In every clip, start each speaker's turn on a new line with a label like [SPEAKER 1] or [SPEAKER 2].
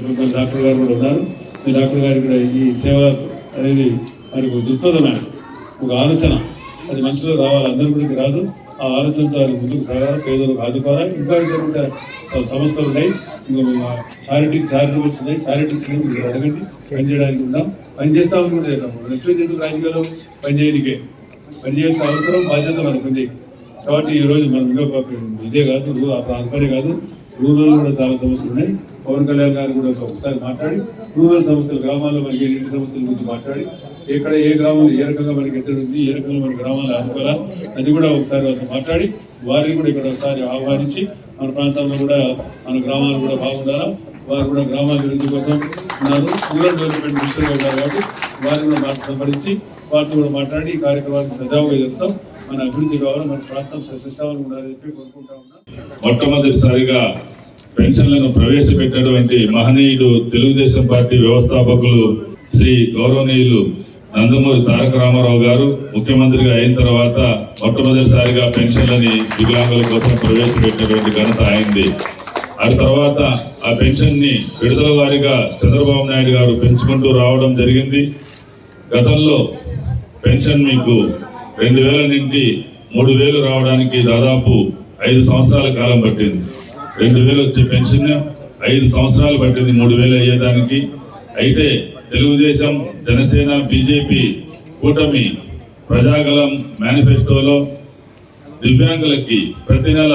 [SPEAKER 1] కొంతమంది డాక్టర్ గారు కూడా ఉన్నారు. ఈ డాక్టర్ గారు కూడా ఈ సేవ అనేది వారికి దృక్పథం ఒక ఆలోచన. అది మనుషులు రావాలి అందరి గురికి రాదు. ఆ ఆలోచనతో ఆయన ముందుకు సాగాలి. పేదలకు ఆదుకోవాలి. ఇంకా ఇంకా సంస్థలు ఉన్నాయి. ఇంకా చారిటీస్ చారిటబుల్స్ ఉన్నాయి. చారిటీస్ మీరు అడగండి. పని చేయడానికి ఉన్నాం. పని చేస్తామని కూడా చేద్దాం నెక్స్ట్ ఎందుకు రాజకీయాల్లో పని చేయడానికే పని చేయాల్సిన అవసరం బాధ్యత మనకు ఉంది. కాబట్టి ఈ రోజు మనం ఇంకా ఇదే కాదు ఆ ప్రాంతమే కాదు. రూరల్ కూడా చాలా సమస్యలు ఉన్నాయి. పవన్ కళ్యాణ్ గారు కూడా ఒకసారి మాట్లాడి రూరల్ సమస్యలు గ్రామాల్లో మనకి ఇంటి సమస్యల గురించి మాట్లాడి ఎక్కడ ఏ గ్రామంలో ఏ రకంగా మనకి ఎక్కడ ఉంది ఏ రకంగా మన గ్రామాలు ఆదుకోవాలా అది కూడా ఒకసారి వాళ్ళతో మాట్లాడి వారిని కూడా ఇక్కడ ఒకసారి ఆహ్వానించి మన ప్రాంతంలో కూడా మన గ్రామాలు కూడా బాగుండాలా వారు కూడా గ్రామాల అభివృద్ధి కోసం ఉన్నారు. రూరల్ డెవలప్మెంట్ మినిస్టర్ ఉన్నారు కాబట్టి వారిని కూడా మాట సంప్రదించి వారితో కూడా మాట్లాడి ఈ కార్యక్రమాన్ని సజావుగా చెప్తాం. మన అభివృద్ధి కావాలి మన ప్రాంతం సస్యశ్యామలు ఉండాలని చెప్పి కోరుకుంటా ఉన్నాం.
[SPEAKER 2] మొట్టమొదటిసారిగా పెన్షన్లను ప్రవేశపెట్టినటువంటి మహనీయుడు తెలుగుదేశం పార్టీ వ్యవస్థాపకులు శ్రీ గౌరవనీయులు నందమూరి తారక రామారావు గారు ముఖ్యమంత్రిగా అయిన తర్వాత మొట్టమొదటిసారిగా పెన్షన్లని వికలాంగుల కోసం ప్రవేశపెట్టినటువంటి ఘనత అయింది ఆ తర్వాత ఆ పెన్షన్ని విడుదల వారిగా చంద్రబాబు నాయుడు గారు పెంచుకుంటూ రావడం జరిగింది. గతంలో పెన్షన్ మీకు రెండు వేల నుండి మూడు వేలు రావడానికి దాదాపు ఐదు సంవత్సరాల కాలం పట్టింది. రెండు వేలు వచ్చే పెన్షన్ ఐదు సంవత్సరాలు పట్టింది మూడు వేలు అయ్యేదానికి. అయితే తెలుగుదేశం జనసేన బీజేపీ కూటమి ప్రజాగలం మేనిఫెస్టోలో దివ్యాంగులకి ప్రతి నెల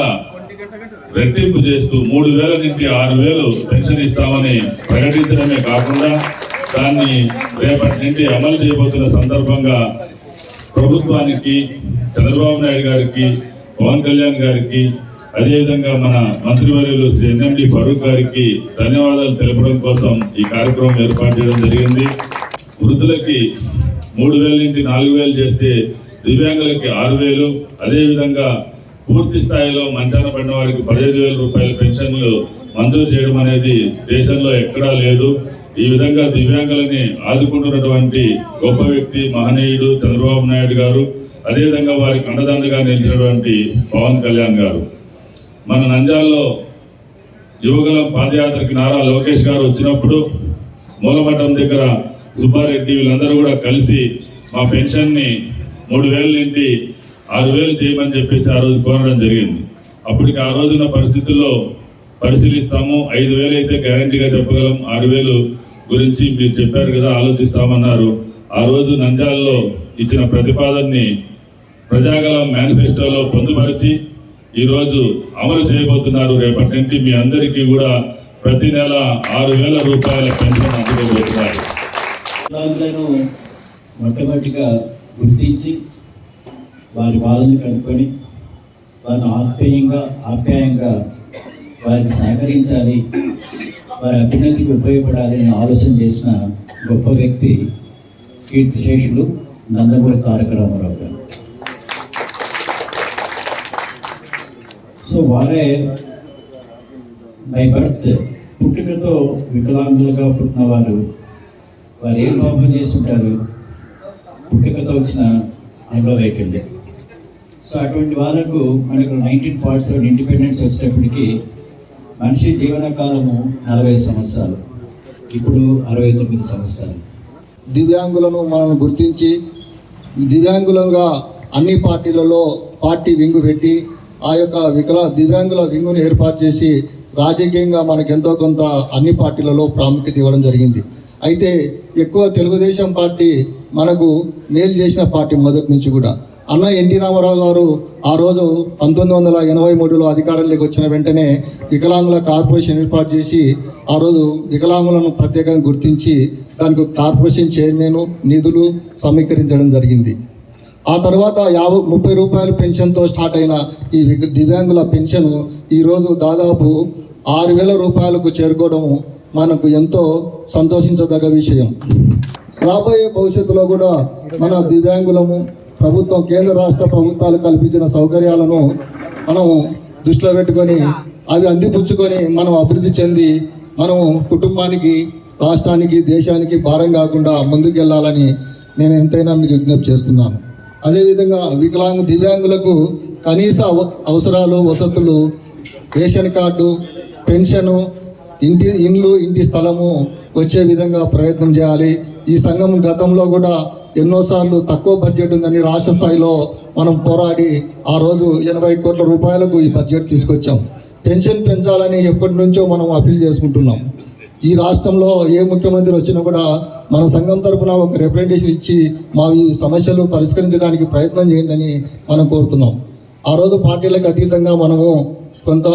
[SPEAKER 2] రెట్టింపు చేస్తూ మూడు వేల నుంచి ఆరు వేలు పెన్షన్ ఇస్తామని ప్రకటించడమే కాకుండా దాన్ని రేపటి నుండి అమలు చేయబోతున్న సందర్భంగా ప్రభుత్వానికి చంద్రబాబు నాయుడు గారికి పవన్ కళ్యాణ్ గారికి అదేవిధంగా మన మంత్రివర్యులు శ్రీ ఎన్ఎండి ఫరూక్ గారికి ధన్యవాదాలు తెలపడం కోసం ఈ కార్యక్రమం ఏర్పాటు చేయడం జరిగింది. వృద్ధులకి మూడు వేల నుండి నాలుగు వేలు చేస్తే దివ్యాంగులకి ఆరు వేలు. అదేవిధంగా పూర్తి స్థాయిలో మంచాన పడిన వారికి పదిహేను వేల రూపాయల పెన్షన్లు మంజూరు చేయడం అనేది దేశంలో ఎక్కడా లేదు. ఈ విధంగా దివ్యాంగులని ఆదుకుంటున్నటువంటి గొప్ప వ్యక్తి మహనీయుడు చంద్రబాబు నాయుడు గారు అదేవిధంగా వారికి అండదండగా నిలిచినటువంటి పవన్ కళ్యాణ్ గారు. మన నంద్యాలలో యువగలం పాదయాత్రకి నారా లోకేష్ గారు వచ్చినప్పుడు మూలమఠం దగ్గర సుబ్బారెడ్డి వీళ్ళందరూ కూడా కలిసి మా పెన్షన్ని మూడు వేలు నుండి ఆరు వేలు చేయమని చెప్పేసి ఆ రోజు కోరడం జరిగింది. అప్పటికి ఆ రోజున పరిస్థితుల్లో పరిశీలిస్తాము. ఐదు వేలు అయితే గ్యారంటీగా చెప్పగలం. ఆరు వేలు గురించి మీరు చెప్పారు కదా ఆలోచిస్తామన్నారు. ఆ రోజు నంద్యాలలో ఇచ్చిన ప్రతిపాదనని ప్రజాగలం మేనిఫెస్టోలో పొందుపరిచి ఈరోజు అమలు చేయబోతున్నారు. రేపటి నుండి మీ అందరికీ కూడా ప్రతి నెల ఆరు వేల రూపాయల పెన్షన్ అందుకోబోతున్నారు
[SPEAKER 3] వికలాంగులను మొట్టమొదటిగా గుర్తించి వారి బాధను కనుక్కొని వారిని ఆప్యాయంగా ఆప్యాయంగా వారికి సహకరించాలి వారి అభ్యున్నతికి ఉపయోగపడాలి అని ఆలోచన చేసిన గొప్ప వ్యక్తి కీర్తిశేషులు నందమూరి తారక రామారావు గారు. సో వారే బై బర్త్ పుట్టుకతో వికలాంగులుగా పుట్టిన వారు. వారు ఏం పాపం చేస్తుంటారు? పుట్టుకతో వచ్చిన అంగవైకల్యం సో అటువంటి వాళ్ళకు మనకు నైన్టీన్ ఫార్టీ సెవెన్ ఇండిపెండెన్స్ వచ్చినప్పటికీ మనిషి జీవన కాలము నలభై సంవత్సరాలు. ఇప్పుడు అరవై తొమ్మిది సంవత్సరాలు.
[SPEAKER 4] దివ్యాంగులను మనం గుర్తించి దివ్యాంగులుగా అన్ని పార్టీలలో పార్టీ వింగు పెట్టి ఆ యొక్క వికలా దివ్యాంగుల వింగును ఏర్పాటు చేసి రాజకీయంగా మనకు ఎంతో కొంత అన్ని పార్టీలలో ప్రాముఖ్యత ఇవ్వడం జరిగింది. అయితే ఎక్కువ తెలుగుదేశం పార్టీ మనకు మేలు చేసిన పార్టీ మొదటి నుంచి కూడా. అన్న ఎన్టీ రామారావు గారు ఆ రోజు పంతొమ్మిది వందల ఎనభై మూడులో అధికారంలోకి వచ్చిన వెంటనే వికలాంగుల కార్పొరేషన్ ఏర్పాటు చేసి ఆ రోజు వికలాంగులను ప్రత్యేకంగా గుర్తించి దానికి కార్పొరేషన్ చైర్మన్ నిధులు సమీకరించడం జరిగింది. ఆ తర్వాత యాభై ముప్పై రూపాయల పెన్షన్తో స్టార్ట్ అయిన ఈ దివ్యాంగుల పెన్షన్ ఈరోజు దాదాపు ఆరు వేల రూపాయలకు చేరుకోవడం మనకు ఎంతో సంతోషించదగ్గ విషయం. రాబోయే భవిష్యత్తులో కూడా మన దివ్యాంగులము ప్రభుత్వం కేంద్ర రాష్ట్ర ప్రభుత్వాలు కల్పించిన సౌకర్యాలను మనం దృష్టిలో పెట్టుకొని అవి అందిపుచ్చుకొని మనం అభివృద్ధి చెంది మనం కుటుంబానికి రాష్ట్రానికి దేశానికి భారం కాకుండా ముందుకెళ్ళాలని నేను ఎంతైనా మీకు విజ్ఞప్తి చేస్తున్నాను. అదేవిధంగా వికలాంగ దివ్యాంగులకు కనీస అవ అవసరాలు వసతులు రేషన్ కార్డు పెన్షను ఇంటి ఇండ్లు ఇంటి స్థలము వచ్చే విధంగా ప్రయత్నం చేయాలి. ఈ సంఘం గతంలో కూడా ఎన్నోసార్లు తక్కువ బడ్జెట్ ఉందని రాష్ట్ర స్థాయిలో మనం పోరాడి ఆ రోజు ఎనభై కోట్ల రూపాయలకు ఈ బడ్జెట్ తీసుకొచ్చాం. పెన్షన్ పెంచాలని ఎప్పటి నుంచో మనం అప్పీల్ చేసుకుంటున్నాం. ఈ రాష్ట్రంలో ఏ ముఖ్యమంత్రి వచ్చినా కూడా మన సంఘం తరఫున ఒక రిప్రజెంటేషన్ ఇచ్చి మా ఈ సమస్యలు పరిష్కరించడానికి ప్రయత్నం చేయండి అని మనం కోరుతున్నాం. ఆ రోజు పార్టీలకు అతీతంగా మనము కొంత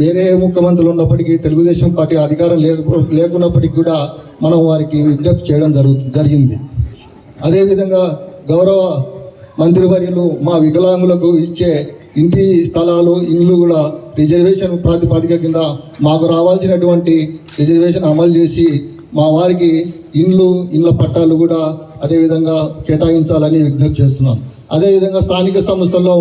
[SPEAKER 4] వేరే ముఖ్యమంత్రులు ఉన్నప్పటికీ తెలుగుదేశం పార్టీ అధికారం లేక లేకున్నప్పటికీ కూడా మనం వారికి విజ్ఞప్తి చేయడం జరుగు జరిగింది. అదేవిధంగా గౌరవ మంత్రివర్యులు మా వికలాంగులకు ఇచ్చే ఇంటి స్థలాలు ఇండ్లు కూడా రిజర్వేషన్ ప్రాతిపదిక కింద మాకు రావాల్సినటువంటి రిజర్వేషన్ అమలు చేసి మా వారికి ఇండ్లు ఇండ్ల పట్టాలు కూడా అదేవిధంగా కేటాయించాలని విజ్ఞప్తి చేస్తున్నాం. అదేవిధంగా స్థానిక సంస్థల్లో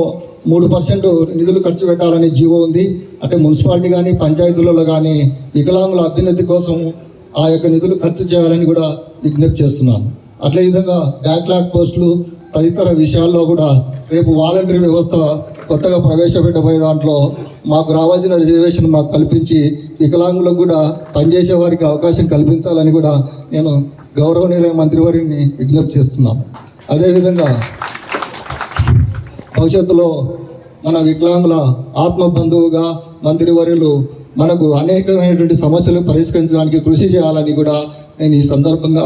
[SPEAKER 4] మూడు పర్సెంట్ నిధులు ఖర్చు పెట్టాలని జీవో ఉంది. అంటే మున్సిపాలిటీ కానీ పంచాయతీలలో కానీ వికలాంగుల అభ్యున్నతి కోసం ఆ యొక్క నిధులు ఖర్చు చేయాలని కూడా విజ్ఞప్తి చేస్తున్నాను అట్లే విధంగా బ్యాక్లాగ్ పోస్టులు తదితర విషయాల్లో కూడా రేపు వాలంటరీ వ్యవస్థ కొత్తగా ప్రవేశపెట్టబోయే దాంట్లో మాకు రావాల్సిన రిజర్వేషన్ మాకు కల్పించి వికలాంగులకు కూడా పనిచేసే వారికి అవకాశం కల్పించాలని కూడా నేను గౌరవనీయులైన మంత్రివారిని విజ్ఞప్తి చేస్తున్నాను. అదేవిధంగా భవిష్యత్తులో మన వికలాంగుల ఆత్మ బంధువుగా మంత్రివర్యులు మనకు అనేకమైనటువంటి సమస్యలు పరిష్కరించడానికి కృషి చేయాలని కూడా నేను ఈ సందర్భంగా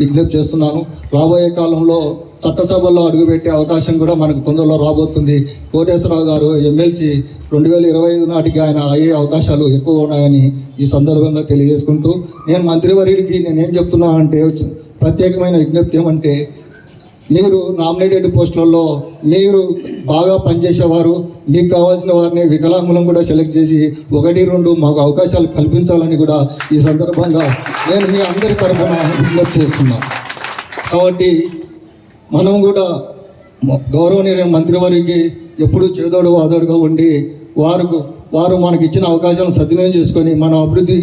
[SPEAKER 4] విజ్ఞప్తి చేస్తున్నాను. రాబోయే కాలంలో చట్టసభల్లో అడుగుపెట్టే అవకాశం కూడా మనకు తొందరలో రాబోతుంది. కోటేశ్వరరావు గారు ఎమ్మెల్సీ రెండు వేల ఇరవై ఐదు నాటికి ఆయన అయ్యే అవకాశాలు ఎక్కువ ఉన్నాయని ఈ సందర్భంగా తెలియజేసుకుంటూ నేను మంత్రివర్యుడికి నేనేం చెప్తున్నా అంటే ప్రత్యేకమైన విజ్ఞప్తి ఏమంటే మీరు నామినేటెడ్ పోస్టులలో మీరు బాగా పనిచేసేవారు మీకు కావాల్సిన వారిని వికలాంగులను కూడా సెలెక్ట్ చేసి ఒకటి రెండు మాకు అవకాశాలు కల్పించాలని కూడా ఈ సందర్భంగా నేను మీ అందరి తరఫున విజ్ఞప్తి చేస్తున్నాను కాబట్టి మనం కూడా గౌరవనీయ మంత్రి వారికి ఎప్పుడూ చేదోడు వాదోడుగా ఉండి వారు వారు మనకి ఇచ్చిన అవకాశాలను సద్వినియోగం చేసుకొని మన అభివృద్ధి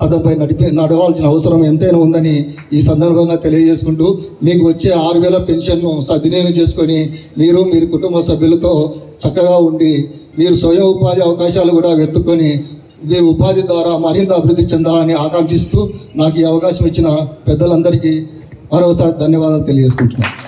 [SPEAKER 4] పదంపై నడిపి నడవాల్సిన అవసరం ఎంతైనా ఉందని ఈ సందర్భంగా తెలియజేసుకుంటూ మీకు వచ్చే ఆరు వేల పెన్షన్ను సద్వినియోగం చేసుకొని మీరు మీరు కుటుంబ సభ్యులతో చక్కగా ఉండి మీరు స్వయం ఉపాధి అవకాశాలు కూడా వెతుక్కొని మీరు ఉపాధి ద్వారా మరింత అభివృద్ధి చెందాలని ఆకాంక్షిస్తూ నాకు ఈ అవకాశం ఇచ్చిన పెద్దలందరికీ మరోసారి ధన్యవాదాలు తెలియజేసుకుంటున్నాను.